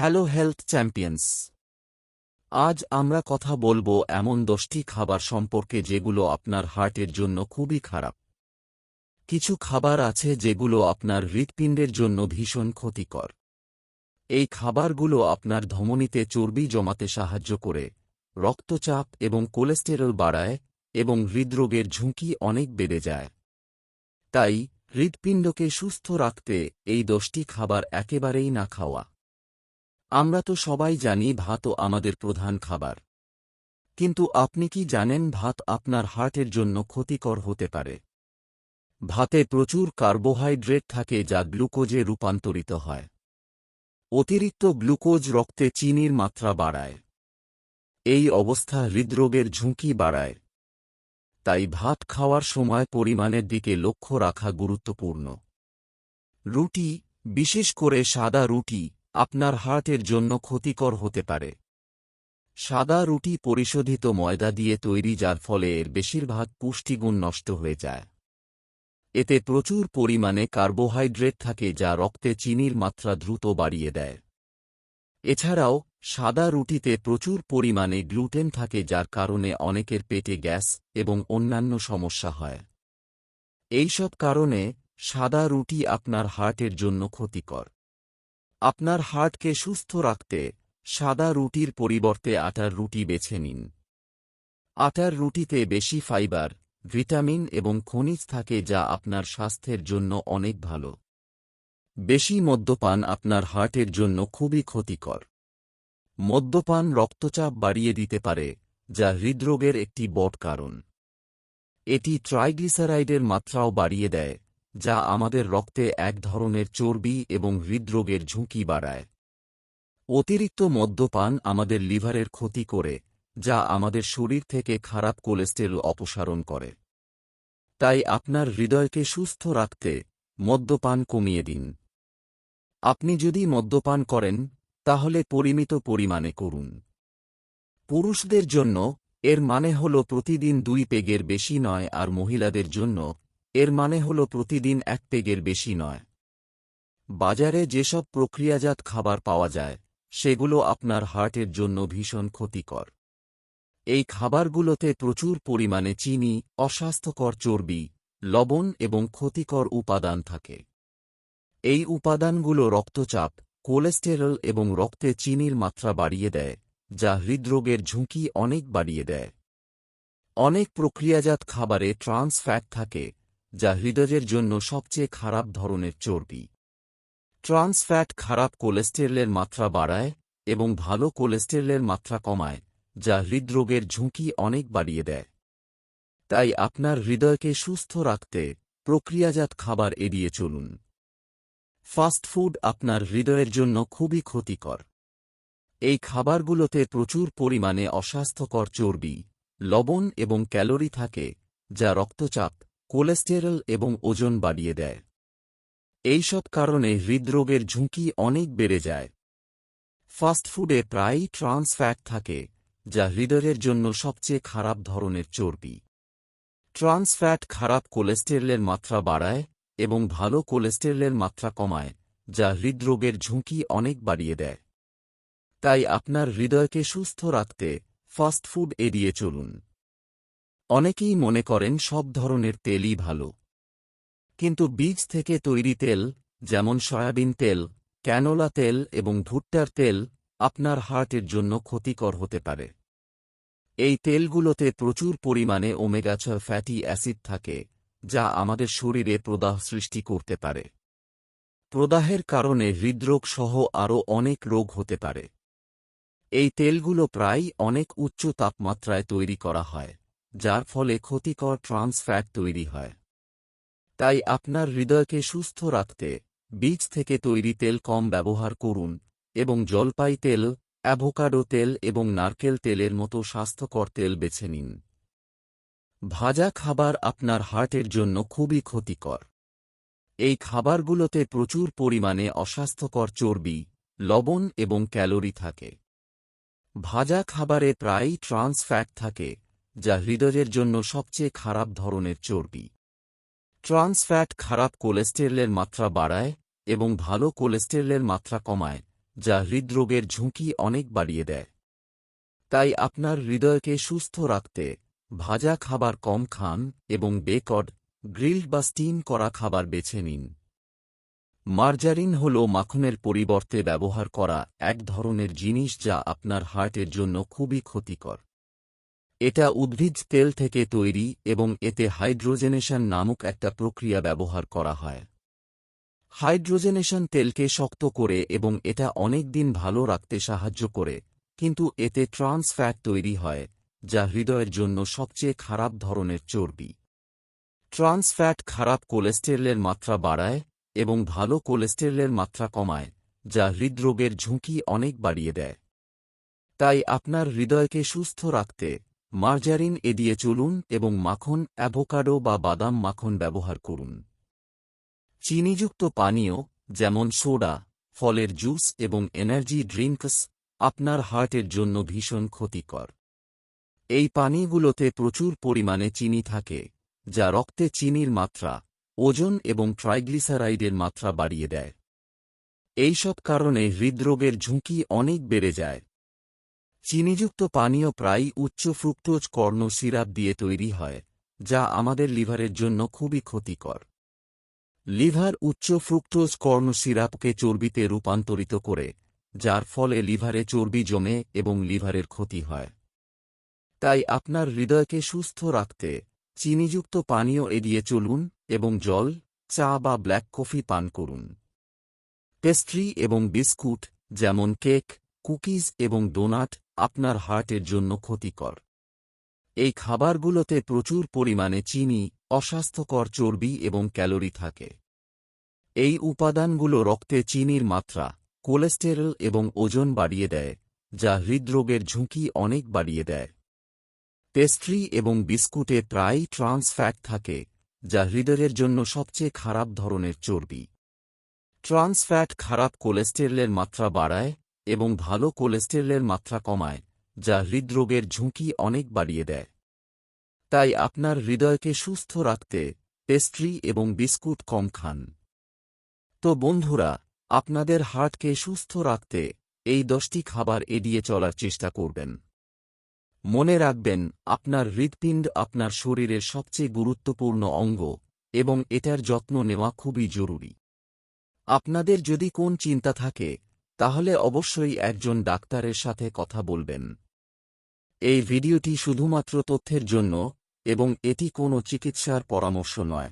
Hello health champions আজ আমরা কথা বলব এমন দশটি খাবার সম্পর্কে যেগুলো আপনার হার্টের জন্য খুবই খারাপ। কিছু খাবার আছে যেগুলো আপনার হৃৎপিণ্ডের জন্য ভীষণ ক্ষতিকর। এই খাবারগুলো আপনার ধমনীতে চর্বি জমাতে সাহায্য করে, রক্তচাপ এবং কোলেস্টেরল বাড়ায় এবং হৃদরোগের ঝুঁকি অনেক বেড়ে যায়। তাই, হৃৎপিণ্ডকে সুস্থ রাখতে এই দশটি খাবার একেবারেই না খাওয়া। আমরা তো সবাই জানি ভাতও আমাদের প্রধান খাবার। কিন্তু আপনি কি জানেন ভাত আপনার হার্টের জন্য ক্ষতিকর হতে পারে? ভাতে প্রচুর কার্বোহাইড্রেট থাকে যা গ্লুকোজে রূপান্তরিত হয়। অতিরিক্ত গ্লুকোজ রক্তে চিনির মাত্রা বাড়ায়। এই অবস্থা হৃদরোগের ঝুঁকি বাড়ায়। তাই ভাত খাওয়ার সময় পরিমাণের দিকে লক্ষ্য রাখা গুরুত্বপূর্ণ। রুটি, বিশেষ করে সাদা রুটি আপনার হার্টের জন্য ক্ষতিকর হতে পারে। সাদা রুটি পরিশোধিত ময়দা দিয়ে তৈরি যার ফলে এর বেশিরভাগ পুষ্টিগুণ নষ্ট হয়ে যায়। এতে প্রচুর পরিমাণে কার্বোহাইড্রেট থাকে যা রক্তে চিনির মাত্রা দ্রুত বাড়িয়ে দেয়। এছাড়াও, সাদা রুটিতে প্রচুর পরিমাণে গ্লুটেন থাকে যার কারণে অনেকের পেটে গ্যাস এবং অন্যান্য সমস্যা হয়। এইসব কারণে সাদা রুটি আপনার হার্টের জন্য ক্ষতিকর। আপনার হার্টকে সুস্থ রাখতে সাদা রুটির পরিবর্তে আটার রুটি বেছে নিন। আটার রুটিতে বেশি ফাইবার, ভিটামিন এবং খনিজ থাকে যা আপনার স্বাস্থ্যের জন্য অনেক ভালো। বেশি মদ্যপান আপনার হার্টের জন্য খুবই ক্ষতিকর। মদ্যপান রক্তচাপ বাড়িয়ে দিতে পারে, যা হৃদরোগের একটি বড় কারণ। এটি ট্রাইগ্লিসারাইডের মাত্রাও বাড়িয়ে দেয়। যা আমাদের রক্তে এক ধরনের চর্বি এবং হৃদরোগের ঝুঁকি বাড়ায়। অতিরিক্ত মদ্যপান আমাদের লিভারের ক্ষতি করে, যা আমাদের শরীর থেকে খারাপ কোলেস্টেরল অপসারণ করে। তাই আপনার হৃদয়কে সুস্থ রাখতে মদ্যপান কমিয়ে দিন। আপনি যদি মদ্যপান করেন, তাহলে পরিমিত পরিমাণে করুন। পুরুষদের জন্য এর মানে হল প্রতিদিন দুই পেগের বেশি নয় আর মহিলাদের জন্য এর মানে হল প্রতিদিন এক পেগের বেশি নয়। বাজারে যেসব প্রক্রিয়াজাত খাবার পাওয়া যায়, সেগুলো আপনার হার্টের জন্য ভীষণ ক্ষতিকর। এই খাবারগুলোতে প্রচুর পরিমাণে চিনি, অস্বাস্থ্যকর চর্বি, লবণ এবং ক্ষতিকর উপাদান থাকে। এই উপাদানগুলো রক্তচাপ, কোলেস্টেরল এবং রক্তে চিনির মাত্রা বাড়িয়ে দেয়, যা হৃদরোগের ঝুঁকি অনেক বাড়িয়ে দেয়। অনেক প্রক্রিয়াজাত খাবারে ট্রান্স ফ্যাট থাকে যা হৃদয়ের জন্য সবচেয়ে খারাপ ধরনের চর্বি। ট্রান্স ফ্যাট খারাপ কোলেস্টেরলের মাত্রা বাড়ায় এবং ভালো কোলেস্টেরলের মাত্রা কমায়, যা হৃদরোগের ঝুঁকি অনেক বাড়িয়ে দেয়। তাই আপনার হৃদয়কে সুস্থ রাখতে প্রক্রিয়াজাত খাবার এড়িয়ে চলুন। ফাস্ট ফুড আপনার হৃদয়ের জন্য খুবই ক্ষতিকর। এই খাবারগুলোতে প্রচুর পরিমাণে অস্বাস্থ্যকর চর্বি, লবণ এবং ক্যালোরি থাকে, যা রক্তচাপ কোলেস্টেরল এবং ওজন বাড়িয়ে দেয়। এইসব কারণে হৃদরোগের ঝুঁকি অনেক বেড়ে যায়। ফাস্টফুডে প্রায়ই ট্রান্স ফ্যাট থাকে, যা হৃদয়ের জন্য সবচেয়ে খারাপ ধরনের চর্বি। ট্রান্স ফ্যাট খারাপ কোলেস্টেরলের মাত্রা বাড়ায় এবং ভালো কোলেস্টেরলের মাত্রা কমায়, যা হৃদরোগের ঝুঁকি অনেক বাড়িয়ে দেয়। তাই আপনার হৃদয়কে সুস্থ রাখতে ফাস্টফুড এড়িয়ে চলুন। অনেকেই মনে করেন সব ধরনের তেলই ভালো। কিন্তু বীজ থেকে তৈরি তেল, যেমন সয়াবিন তেল, ক্যানোলা তেল এবং ভুট্টার তেল, আপনার হার্টের জন্য ক্ষতিকর হতে পারে। এই তেলগুলোতে প্রচুর পরিমাণে ওমেগা ফ্যাটি অ্যাসিড থাকে, যা আমাদের শরীরে প্রদাহ সৃষ্টি করতে পারে। প্রদাহের কারণে হৃদরোগ সহ আরও অনেক রোগ হতে পারে। এই তেলগুলো প্রায় অনেক উচ্চ তাপমাত্রায় তৈরি করা হয়। যার ফলে ক্ষতিকর ট্রান্স ফ্যাট তৈরি হয়। তাই আপনার হৃদয়কে সুস্থ রাখতে বীজ থেকে তৈরি তেল কম ব্যবহার করুন এবং জলপাই তেল, অ্যাভোকাডো তেল এবং নারকেল তেলের মতো স্বাস্থ্যকর তেল বেছে নিন। ভাজা খাবার আপনার হার্টের জন্য খুবই ক্ষতিকর। এই খাবারগুলোতে প্রচুর পরিমাণে অস্বাস্থ্যকর চর্বি, লবণ এবং ক্যালোরি থাকে। ভাজা খাবারে প্রায়ই ট্রান্স ফ্যাট থাকে। যা হৃদয়ের জন্য সবচেয়ে খারাপ ধরনের চর্বি। ট্রান্স ফ্যাট খারাপ কোলেস্টেরলের মাত্রা বাড়ায় এবং ভালো কোলেস্টেরলের মাত্রা কমায়, যা হৃদরোগের ঝুঁকি অনেক বাড়িয়ে দেয়। তাই আপনার হৃদয়কে সুস্থ রাখতে ভাজা খাবার কম খান এবং বেকড, গ্রিলড বা স্টিম করা খাবার বেছে নিন। মার্জারিন হল মাখনের পরিবর্তে ব্যবহার করা এক ধরনের জিনিস যা আপনার হার্টের জন্য খুবই ক্ষতিকর। এটা উদ্ভিজ তেল থেকে তৈরি এবং এতে হাইড্রোজেনেশন নামক একটা প্রক্রিয়া ব্যবহার করা হয়। হাইড্রোজেনেশন তেলকে শক্ত করে এবং এটা অনেক দিন ভালো রাখতে সাহায্য করে, কিন্তু এতে ট্রান্স ফ্যাট তৈরি হয়, যা হৃদয়ের জন্য সবচেয়ে খারাপ ধরনের চর্বি। ট্রান্স ফ্যাট খারাপ কোলেস্টেরলের মাত্রা বাড়ায় এবং ভালো কোলেস্টেরলের মাত্রা কমায়, যা হৃদরোগের ঝুঁকি অনেক বাড়িয়ে দেয়। তাই আপনার হৃদয়কে সুস্থ রাখতে মার্জারিন এড়িয়ে চলুন এবং মাখন, অ্যাভোকাডো বা বাদাম মাখন ব্যবহার করুন। চিনিযুক্ত পানীয়, যেমন সোডা, ফলের জুস এবং এনার্জি ড্রিঙ্কস, আপনার হার্টের জন্য ভীষণ ক্ষতিকর। এই পানীয়গুলোতে প্রচুর পরিমাণে চিনি থাকে, যা রক্তে চিনির মাত্রা, ওজন এবং ট্রাইগ্লিসারাইডের মাত্রা বাড়িয়ে দেয়। এইসব কারণে হৃদরোগের ঝুঁকি অনেক বেড়ে যায়। চিনিযুক্ত পানীয় প্রায়ই উচ্চ ফ্রুক্টোজ কর্ণ সিরাপ দিয়ে তৈরি হয়, যা আমাদের লিভারের জন্য খুবই ক্ষতিকর। লিভার উচ্চ ফ্রুক্টোজ কর্ণ সিরাপকে চর্বিতে রূপান্তরিত করে, যার ফলে লিভারে চর্বি জমে এবং লিভারের ক্ষতি হয়। তাই আপনার হৃদয়কে সুস্থ রাখতে চিনিযুক্ত পানীয় এড়িয়ে চলুন এবং জল, চা বা ব্ল্যাক কফি পান করুন। পেস্ট্রি এবং বিস্কুট, যেমন কেক কুকিজ এবং ডোনাট আপনার হার্টের জন্য ক্ষতিকর। এই খাবারগুলোতে প্রচুর পরিমাণে চিনি, অস্বাস্থ্যকর চর্বি এবং ক্যালোরি থাকে। এই উপাদানগুলো রক্তে চিনির মাত্রা, কোলেস্টেরল এবং ওজন বাড়িয়ে দেয়, যা হৃদরোগের ঝুঁকি অনেক বাড়িয়ে দেয়। পেস্ট্রি এবং বিস্কুটে প্রায়ই ট্রান্স ফ্যাট থাকে, যা হৃদয়ের জন্য সবচেয়ে খারাপ ধরনের চর্বি। ট্রান্স ফ্যাট খারাপ কোলেস্টেরলের মাত্রা বাড়ায় এবং ভালো কোলেস্টেরলের মাত্রা কমায়, যা হৃদরোগের ঝুঁকি অনেক বাড়িয়ে দেয়। তাই আপনার হৃদয়কে সুস্থ রাখতে পেস্ট্রি এবং বিস্কুট কম খান। তো বন্ধুরা, আপনাদের হার্টকে সুস্থ রাখতে এই দশটি খাবার এড়িয়ে চলার চেষ্টা করবেন। মনে রাখবেন, আপনার হৃৎপিণ্ড আপনার শরীরের সবচেয়ে গুরুত্বপূর্ণ অঙ্গ এবং এটার যত্ন নেওয়া খুবই জরুরি। আপনাদের যদি কোন চিন্তা থাকে তাহলে অবশ্যই একজন ডাক্তারের সাথে কথা বলবেন। এই ভিডিওটি শুধুমাত্র তথ্যের জন্য এবং এটি কোনো চিকিৎসার পরামর্শ নয়।